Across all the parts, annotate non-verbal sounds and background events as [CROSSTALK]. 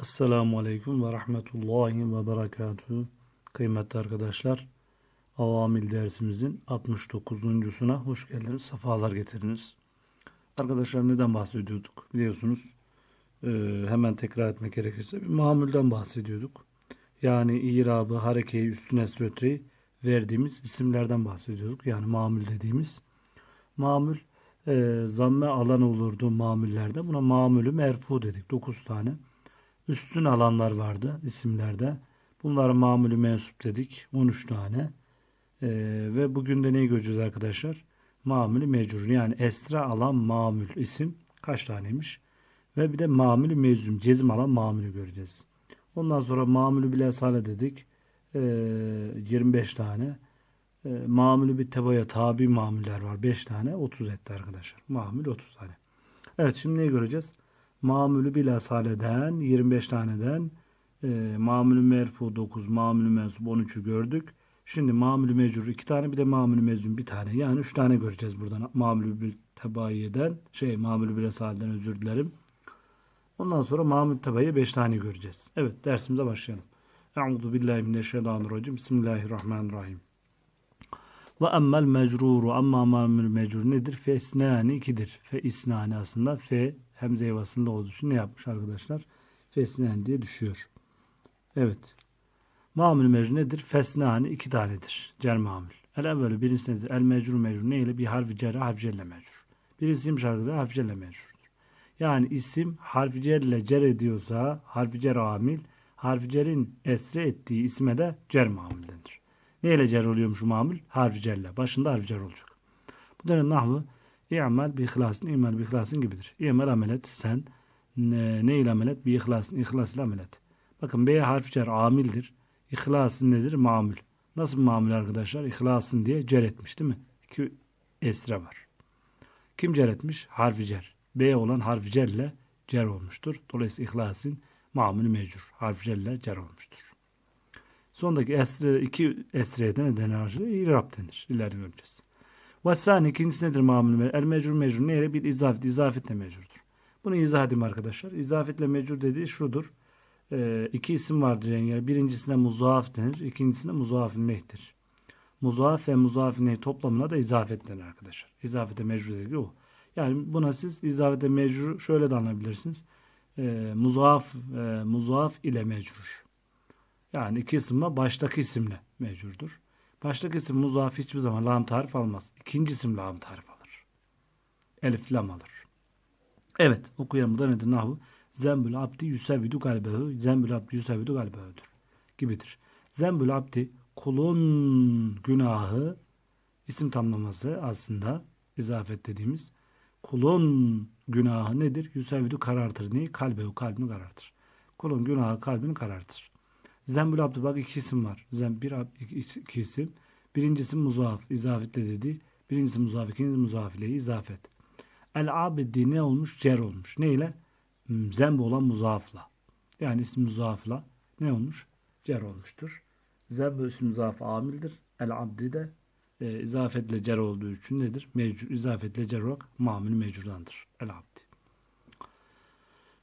Esselamu Aleyküm ve Rahmetullahi ve Berekatuhu. Kıymetli arkadaşlar, Avamil dersimizin 69.suna hoş geldiniz, sefalar getirdiniz. Arkadaşlar neden bahsediyorduk biliyorsunuz. Ee, hemen tekrar etmek gerekirse bir mamülden bahsediyorduk. Yani irabı, harekeyi, üstün esrötreyi verdiğimiz isimlerden bahsediyorduk. Yani mamül dediğimiz. Mamül e, zamme alan olurdu mamüllerde. Buna mamülü merfu dedik. 9 tane üstün alanlar vardı isimlerde. Bunlara mamülü mensup dedik. 13 tane. Ee, ve bugün de neyi göreceğiz arkadaşlar? Mamülü mecrur. Yani esra alan mamül isim kaç taneymiş? Ve bir de mamülü mezum. Cezim alan mamülü göreceğiz. Ondan sonra mamülü bile sale dedik. Ee, 25 tane. Ee, mamülü bir tebaya tabi mamüller var. 5 tane. 30 etti arkadaşlar. Mamül 30 tane. Evet şimdi neyi göreceğiz? Mamülü bila saleden 25 taneden e, mamülü merfu 9, mamülü mensup 13'ü gördük. Şimdi mamülü mecrur 2 tane bir de mamülü mezun bir tane. Yani 3 tane göreceğiz buradan. Mamülü bil tebaiyeden şey mamülü bila saleden özür dilerim. Ondan sonra mamül tebaiyye 5 tane göreceğiz. Evet dersimize başlayalım. Euzu billahi mineşşeytanirracim. Bismillahirrahmanirrahim. Ve emmel mecruru amma mamül mecrur nedir? Fe isnani ikidir. Fe isnani aslında fe hemze yuvasında olduğu için ne yapmış arkadaşlar? Fesnen diye düşüyor. Evet. Mamül mecrur nedir? Fesnani iki tanedir. Cer mamül. El evvelü birincisi nedir? El mecrur mecrur. Ne ile? Bir harfi cerre harfi celle mecrur. Birisi isim şarkıda harfi celle mecrurdur. Yani isim harfi celle cer ediyorsa harfi cer amil, harfi cerin esre ettiği isme de cer mamül denir. Ne ile cer oluyormuş mamül? Harfi celle. Başında harfi cer olacak. Bu da nahvı İ'mel bi ihlasın, i'mel bi ihlasın gibidir. İ'mel amelet, sen ne, ne ile amelet? Bi ihlasın, ihlas ile amelet. Bakın B harfi cer amildir. İhlasın nedir? Mamül. Nasıl bir mamül arkadaşlar? İhlasın diye cer etmiş değil mi? İki esre var. Kim cer etmiş? Harfi cer. B olan harfi cer ile cer olmuştur. Dolayısıyla ihlasın mamülü mecur. Harfi cer ile cer olmuştur. Sondaki esre, iki esreye de ne denir? İrab denir. İleride göreceğiz. Ve ikincisi nedir mamul El mecrur mecrur neyle? Bir izafet. İzafetle mecurdur. Bunu izah edeyim arkadaşlar. İzafetle mecrur dediği şudur. Ee, iki isim vardır yani. Birincisine muzaaf denir. İkincisine muzaafin lehtir. Muzaaf ve muzaafin leh toplamına da izafet denir arkadaşlar. İzafete mecrur dediği o. Yani buna siz izafete mecrur şöyle de anlayabilirsiniz. Ee, muzaaf, e, muzaaf ile mecrur. Yani iki isimle baştaki isimle mecurdur. Baştaki isim muzaf hiçbir zaman lam tarif almaz. İkinci isim lam tarif alır. Elif lam alır. Evet okuyalım da nedir nahu? Zembül abdi yüsevidu galbehu. Zembül abdi yüsevidu galbehu'dur. Gibidir. Zembül abdi kulun günahı isim tamlaması aslında izafet dediğimiz kulun günahı nedir? Yüsevidu karartır. Neyi? Kalbehu kalbini karartır. Kulun günahı kalbini karartır. Zembül abdü bak iki isim var. Zem, bir, iki, isim. Birincisi muzaf, izafetle dedi. Birincisi muzaf, ikincisi muzaf ile izafet. El abedi ne olmuş? Cer olmuş. Ne ile? Hmm, zemb olan muzafla. Yani isim muzafla ne olmuş? Cer olmuştur. Zemb isim muzaf amildir. El abdi de e, izafetle cer olduğu için nedir? Mecur, izafetle cer olarak mamül mecurdandır. El abdi.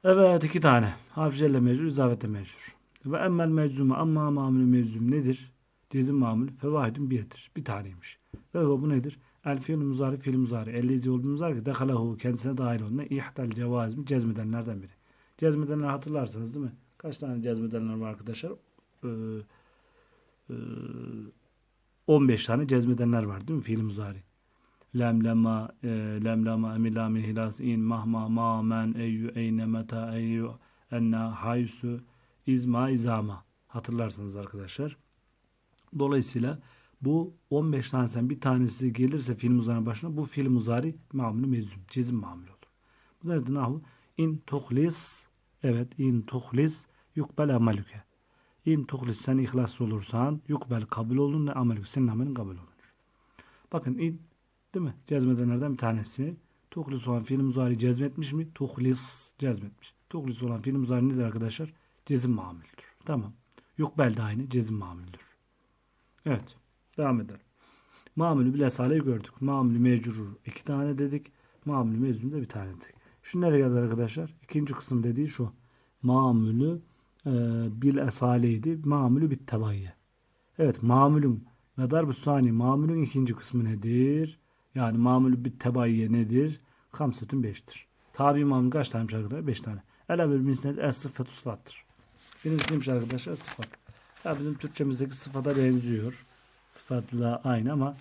Evet iki tane. Hafifçelle mecur, izafetle mecur. Ve emmel meczumu amma mamülü meczum nedir? Cezim mamül fevahidun birdir. Bir taneymiş. Ve bu nedir? El fiil muzari fiil muzari. Ellezi olduğumuz var ki dekalahu kendisine dahil ne? İhdal cevazim cezmedenlerden biri. Cezmedenler hatırlarsanız değil mi? Kaç tane cezmedenler var arkadaşlar? Ee, e, 15 tane cezmedenler var değil mi? Fiil muzari. Lemlema, e, lemlema, emilami, hilas, in, mahma, ma, men, eyyü, eyne, meta, eyyü, enna, haysu, izma, izama. Hatırlarsınız arkadaşlar. Dolayısıyla bu 15 tanesinden bir tanesi gelirse film muzari başına bu film muzari mamülü mezum. Cezim mamülü olur. Bu nerede nahu? İn tuhlis evet in tuhlis yukbel amelüke. İn tuhlis sen ihlaslı olursan yukbel kabul olun ne amelüke senin amelin kabul olunur. Bakın in değil mi? Cezmedenlerden bir tanesi. Tuhlis olan fiil muzari cezmetmiş mi? Tuhlis cezmetmiş. Tuhlis olan fiil muzari nedir arkadaşlar? Cezim mamüldür. Tamam. Yukbel de aynı cezim mamüldür. Evet. Devam edelim. Mamülü bile saleyi gördük. Mamülü mecrur iki tane dedik. Mamülü mezun da bir tane dedik. Şu nereye geldi arkadaşlar? İkinci kısım dediği şu. mamülü e, bil esaleydi. Mamülü bit tebayye. Evet mamülün ve darbu sani mamülün ikinci kısmı nedir? Yani mamülü bit tebayye nedir? Hamsetün beştir. Tabi mamül kaç tanemiş arkadaşlar? Beş tane. Ela bir minsnet es sıfatü sıfattır. Birinci neymiş arkadaşlar? Sıfat. Ya bizim Türkçemizdeki sıfata benziyor. Sıfatla aynı ama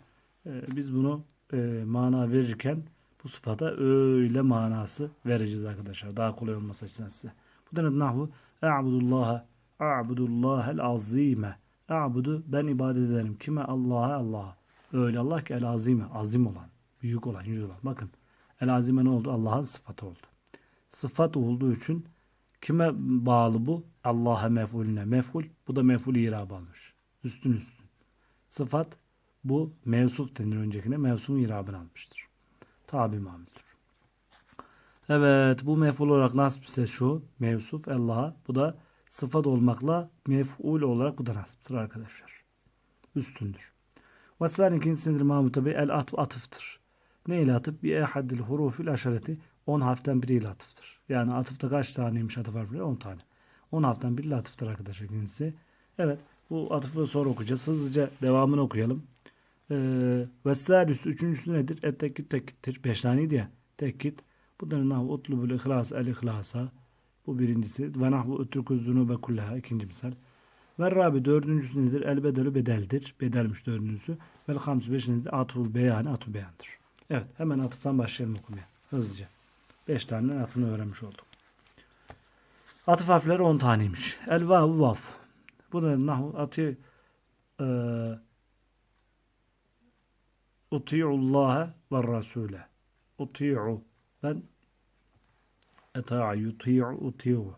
e, biz bunu e, mana verirken bu sıfata öyle manası vereceğiz arkadaşlar. Daha kolay olması açısından size. Bu da ne nahvu? A'budullaha A'budullahel azime. A'budu ben ibadet ederim. Kime? Allah'a Allah'a. Öyle Allah ki el azime. Azim olan. Büyük olan, yüce olan. Bakın. El azime ne oldu? Allah'ın sıfatı oldu. Sıfat olduğu için kime bağlı bu? Allah'a mef'ulüne. Mef'ul. Bu da mef'ul irab almış. Üstün üstün. Sıfat bu mevsuf denir öncekine. Mevsufun irabını almıştır. Tabi mamüldür. Evet bu mef'ul olarak nasipse şu mevsuf Allah'a. Bu da sıfat olmakla mef'ul olarak bu da nasiptir arkadaşlar. Üstündür. Veslan ikincisi nedir Mahmut tabi? El atıftır. Ne ile atıf? Bir ehadil hurufil aşareti 10 harften biriyle atıftır. Yani atıfta kaç taneymiş atıf harfleri? 10 tane. 10 harften biriyle atıftır arkadaşlar ikincisi. Evet bu atıfı sonra okuyacağız. Hızlıca devamını okuyalım. Ee, Vessalüs üçüncüsü nedir? Et tekkit tekkittir. Beş taneydi ya. Tekkit. Bu da nah utlubul ihlas el ihlasa. Bu birincisi. Ve nahvu utrukuz zunube kullaha. ikinci misal. Ve rabi dördüncüsü nedir? El bedelü bedeldir. Bedelmiş dördüncüsü. Vel hamsu beşincisi atul beyanı atu beyandır. Evet hemen atıftan başlayalım okumaya. Hızlıca. Beş tane atını öğrenmiş olduk. Atıf harfleri on taneymiş. El vavu vav. Bu da nahu atı e, uti'ullaha ve rasule. Uti'u. Ben eta'a yuti'u uti'u.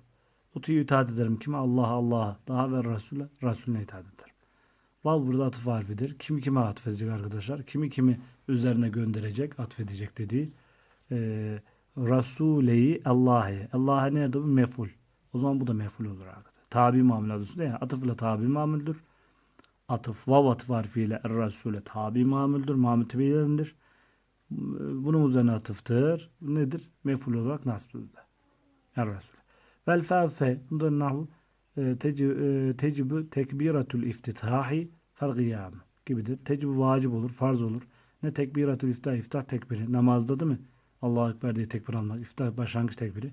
Uti'u itaat ederim. Kime? Allah'a Allah'a. Daha ve Resul'e. Resul'e itaat ederim. Vav burada atıf harfidir. Kimi kime atfedecek arkadaşlar? Kimi kimi üzerine gönderecek, atfedecek dediği. Ee, Rasule'yi Allah'a. Allah'a nerede bu? Meful. O zaman bu da meful olur arkadaşlar. Tabi mamül adı üstünde. Yani atıfla tabi mamüldür. Atıf vav atıf harfiyle er Resul'e tabi mamüldür. Mamül tebeyyendir. Bunun üzerine atıftır. Nedir? Meful olarak nasbıdır. Er Resul. Vel fe bundan nahu tecibü tekbiratul iftitahi fel gıyam gibidir. Tecibü vacip olur, farz olur. Ne tekbiratul iftah, iftah tekbiri. Namazda değil mi? Allahu Ekber diye tekbir almak. İftah başlangıç tekbiri.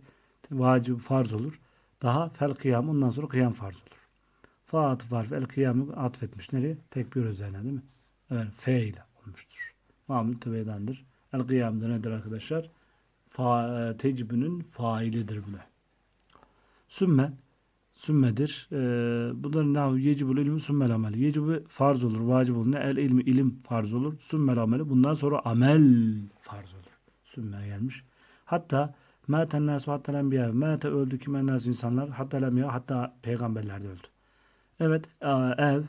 Vacip, farz olur. Daha fel kıyam ondan sonra kıyam farz olur. Fa atıf var. El kıyamı atfetmiş. Nereye? Tekbir üzerine değil mi? Evet. Fe ile olmuştur. Mamül tebeydendir. El kıyam da nedir arkadaşlar? Fa, e, tecibünün failidir bu da. Sümme sümmedir. Ee, bu da ne? Yecibul ilmi sümmel ameli. Yecibu farz olur, vacip olur. Ne? El ilmi ilim farz olur. Sümmel ameli. Bundan sonra amel farz olur. Sümme gelmiş. Hatta Mâten nâsu hatta lenbiya. Mâte öldü kime nâsu insanlar. Hatta lenbiya. Hatta peygamberler de öldü. Evet. Ev.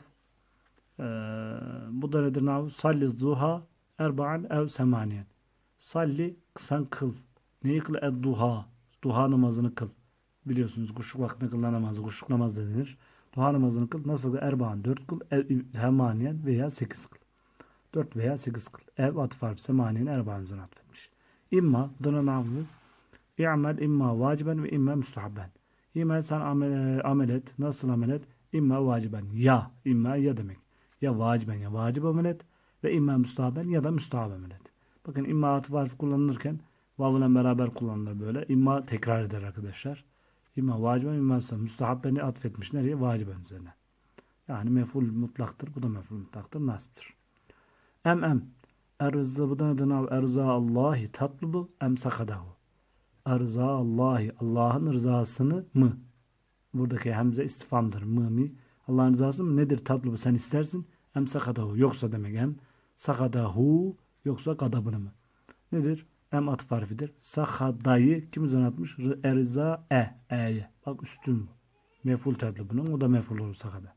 E, bu da nedir? Nav? Salli zuha erba'an ev semaniyen. Salli sen kıl. Neyi kıl? Ed duha. Duha namazını kıl. Biliyorsunuz kuşluk vaktinde kılınan namazı kuşluk namaz denilir. Duha namazını kıl. Nasıl kıl? Erba'an dört kıl. Ev semaniyen veya sekiz kıl. Dört veya sekiz kıl. Ev atıf harfi semaniyen erba'an üzerine atfetmiş. İmma. Dına namlı. İ'mel imma vaciben ve imma müstahabben. İ'mel sen amel, amel et. Nasıl amel et? İmma vaciben. Ya. İmma ya demek. Ya vaciben ya vacip amel et. Ve imma müstahabben ya da müstahab amel et. Bakın imma atıf harfi kullanılırken vavla beraber kullanılır böyle. İmma tekrar eder arkadaşlar. İmma vaciben imma müstahab. Müstahabbeni atfetmiş. Nereye? Vaciben üzerine. Yani meful mutlaktır. Bu da meful mutlaktır. Nasiptir. Em em. Da nedir? Erza Allahi tatlubu em sakadahu. Erza Allahi. Allah'ın rızasını mı? Buradaki hemze istifamdır. Mı mi? Allah'ın rızası mı? Nedir tatlubu? Sen istersin. Em sakadahu. Yoksa demek hem. Sakadahu. Yoksa gadabını mı? Nedir? Em atıf harfidir. Sakadayı kim üzerine atmış? Erza e. E'ye. Bak üstün. Meful bunun. O da meful olur sakada.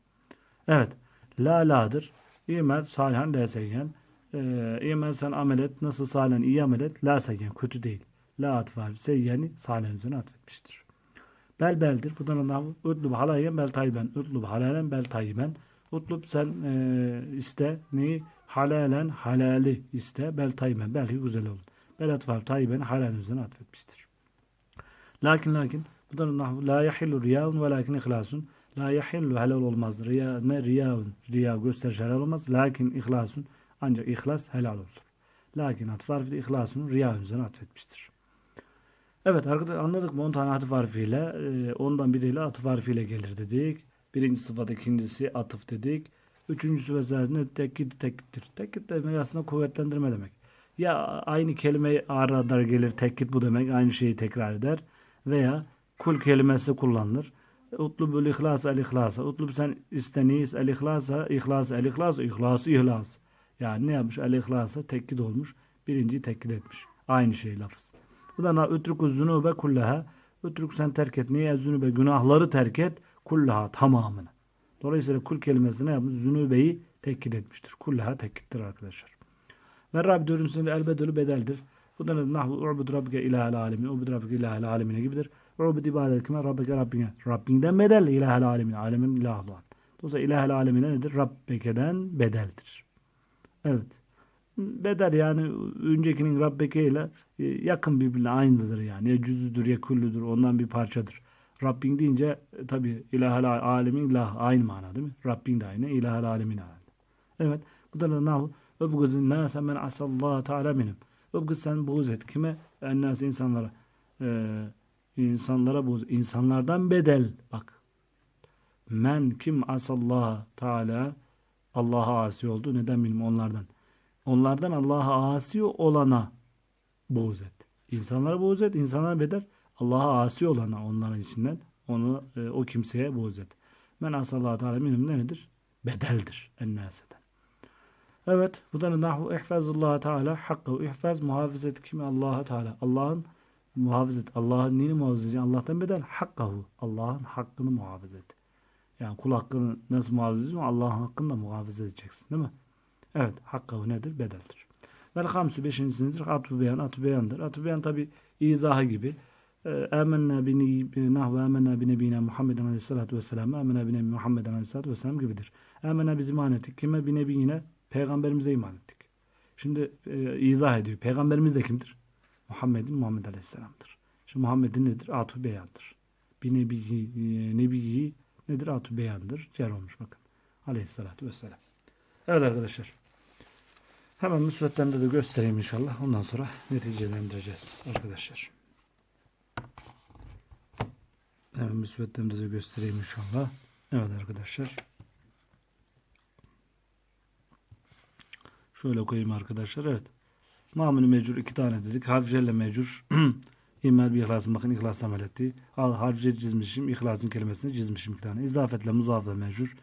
Evet. La la'dır. İmel salihan la seyyen. Ee, sen amel et. Nasıl salihan iyi amel et. La seyyen. Kötü değil. La atıf harfi seyyeni salihan üzerine atfetmiştir. Bel beldir. Bu da nav. Utlub halayen bel tayyiben. Utlub halalen bel tayyiben. Utlub sen e, iste neyi? Halalen halali iste. Bel tayyiben. Belki güzel olur. Bel atıf harfi tayyiben halalen üzerine atfetmiştir. Lakin lakin Bu da nahvu la yahillu riyaun velakin ihlasun. La yahillu helal olmaz. Riya ne riyaun riya gösteriş helal olmaz. Lakin ihlasun ancak ihlas helal olur. Lakin atıf harfi de ihlasun riya üzerine atfetmiştir. Evet arkadaşlar anladık mı? 10 tane atıf harfiyle ondan biriyle atıf harfiyle gelir dedik. Birinci sıfat ikincisi atıf dedik. Üçüncüsü vesaire tekkit tekkittir. Tekkit demek aslında kuvvetlendirme demek. Ya aynı kelime arada gelir tekkit bu demek. Aynı şeyi tekrar eder. Veya kul kelimesi kullanılır. Utlubul ihlas el ihlasa. Utlub sen istenis el ihlasa. İhlas el ihlas. İhlas ihlas. Yani ne yapmış? El ihlasa tekkit olmuş. Birinciyi tekkit etmiş. Aynı şey lafız. Bu da ütrük zunube kullaha. Ütrük sen terk et. Niye zunube? Günahları terk et. Kullaha tamamını. Dolayısıyla kul kelimesi ne yapmış? Zunubeyi tekkit etmiştir. Kullaha tekkittir arkadaşlar. Ve Rab dördüncüsünde el bedelü bedeldir. Bu da ne? Nahvu u'bud rabbike ilahel alemin. U'bud rabbike ilahel alemine gibidir. U'bud ibadet kime? Rabbike rabbine. Rabbinden bedel ilahel alemin. Alemin ilahı olan. Dolayısıyla ilahel alemine nedir? Rabbike'den bedeldir. Evet. Bedel yani öncekinin Rabbeke ile e, yakın birbirine aynıdır yani. Ya cüzüdür ya küllüdür ondan bir parçadır. Rabbin deyince e, tabi ilahel alemin ilah aynı mana değil mi? Rabbin de aynı ilahel alemin aynı. Evet. Bu da ne yapıyor? Öbgızın nâse men asallahu teala benim. Öbgız sen buğz et. Kime? Ennâse insanlara. Ee, insanlara buğz. İnsanlardan bedel. Bak. Men kim asallahu teala Allah'a asi oldu. Neden bilmem onlardan. Onlardan Allah'a asi olana buğz et. İnsanlara buğz et. İnsanlara bedel. Allah'a asi olana onların içinden onu e, o kimseye buğz et. Men asallahu teala benim nedir? Bedeldir. Ennâseden. Evet, bu da nahu ihfazullah Teala hakkı ihfaz muhafizet kimi Allah Teala. Allah'ın muhafizet. Allah'ın neyini muhafaza edeceksin? Allah'tan bedel hakkahu. Allah'ın hakkını muhafaza et. Yani kul hakkını nasıl muhafaza edeceksin? Allah'ın hakkını da muhafaza edeceksin. Değil mi? Evet, hakkahu nedir? Bedeldir. Vel hamsu beşincisi nedir? Atbu beyan. Atbu beyandır. Atbu beyan tabi izahı gibi. Âmennâ bi nahve âmennâ bi nebînâ Muhammeden aleyhissalâtu vesselâm âmennâ bi nebi Muhammeden aleyhissalâtu vesselâm gibidir. Âmennâ biz iman ettik. Kime bi nebîne? Peygamberimize iman ettik. Şimdi e, izah ediyor. Peygamberimiz de kimdir? Muhammed'in Muhammed Aleyhisselam'dır. Şimdi Muhammed'in nedir? Atu beyandır. Bir nebi, e, nebiyi nedir? Atu beyandır. Cer olmuş bakın. Aleyhisselatü vesselam. Evet arkadaşlar. Hemen müsvedlemde de göstereyim inşallah. Ondan sonra neticelendireceğiz arkadaşlar. Hemen müsvedlemde de göstereyim inşallah. Evet arkadaşlar. Şöyle koyayım arkadaşlar. Evet. Mamuni mecur iki tane dedik. Harfcerle mecur. [CLEARS THROAT] İmmel bir ihlasın bakın ihlas amel etti. Al harfce çizmişim. İhlasın kelimesini çizmişim iki tane. İzafetle muzafla mecur.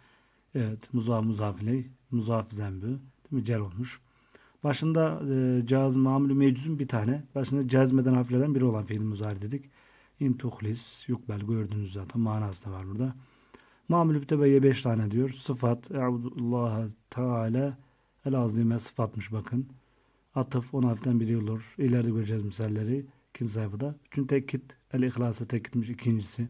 Evet. Muzaf muzafile. Muzaf zembü. Değil mi? Cer olmuş. Başında e, caz mamulü mecuzun bir tane. Başında cazmeden harflerden biri olan fiil muzari dedik. İn tuhlis. Yukbel gördünüz zaten. Manası da var burada. Mamulü tebeyye beş tane diyor. Sıfat. E'udullah Teala El azime sıfatmış bakın. Atıf on harften biri olur. İleride göreceğiz misalleri. İkinci sayfada. Üçüncü tekkit. El ihlasa tekkitmiş ikincisi.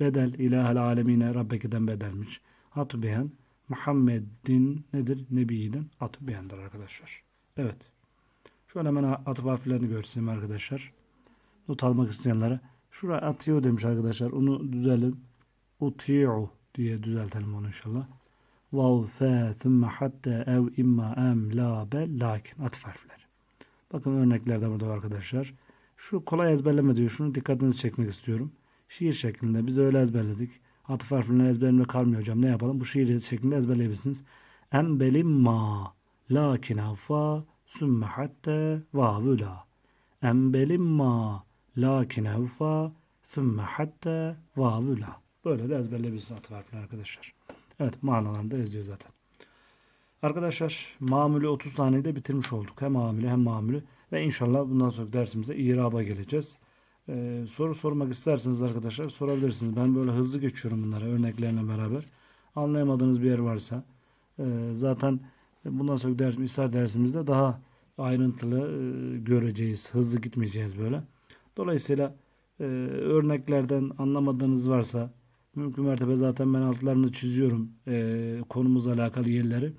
Bedel ilahel alemine Rabbeke'den bedelmiş. Atı beyan. Muhammed'in nedir? Nebiyiden atı beyandır arkadaşlar. Evet. Şöyle hemen atıf harflerini görseyim arkadaşlar. Not almak isteyenlere. Şuraya atıyor demiş arkadaşlar. Onu düzelim. Uti'u diye düzeltelim onu inşallah vav, fe, thümme, hatta, ev, imma, em, la, be, lakin. Atıf harfleri. Bakın örnekler de burada arkadaşlar. Şu kolay ezberleme diyor. Şunu dikkatinizi çekmek istiyorum. Şiir şeklinde. Biz öyle ezberledik. Atıf harfleri ezberimde kalmıyor hocam. Ne yapalım? Bu şiir şeklinde ezberleyebilirsiniz. Em, belim, ma, lakin, havfa, sümme, hatta, vav, la. Em, belim, ma, lakin, havfa, sümme, hatta, vav, la. Böyle de ezberleyebilirsiniz atıf harfleri arkadaşlar. Evet manalarında yazıyor zaten. Arkadaşlar mamülü 30 saniyede bitirmiş olduk. Hem mamülü hem mamülü. Ve inşallah bundan sonra dersimize iraba geleceğiz. Ee, soru sormak isterseniz arkadaşlar sorabilirsiniz. Ben böyle hızlı geçiyorum bunlara örneklerine beraber. Anlayamadığınız bir yer varsa e, zaten bundan sonra ders, İsa dersimizde daha ayrıntılı e, göreceğiz. Hızlı gitmeyeceğiz böyle. Dolayısıyla e, örneklerden anlamadığınız varsa Mümkün mertebe zaten ben altlarını çiziyorum e, konumuzla alakalı yerleri.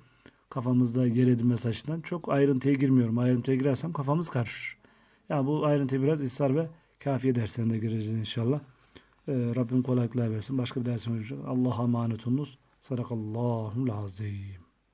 Kafamızda yer edinmesi açısından. Çok ayrıntıya girmiyorum. Ayrıntıya girersem kafamız karışır. Yani bu ayrıntıyı biraz İsar ve Kafiye derslerinde gireceğiz inşallah. Ee, Rabbim kolaylıklar versin. Başka bir dersin olacak. Allah'a emanet olunuz. Sadakallahu azim.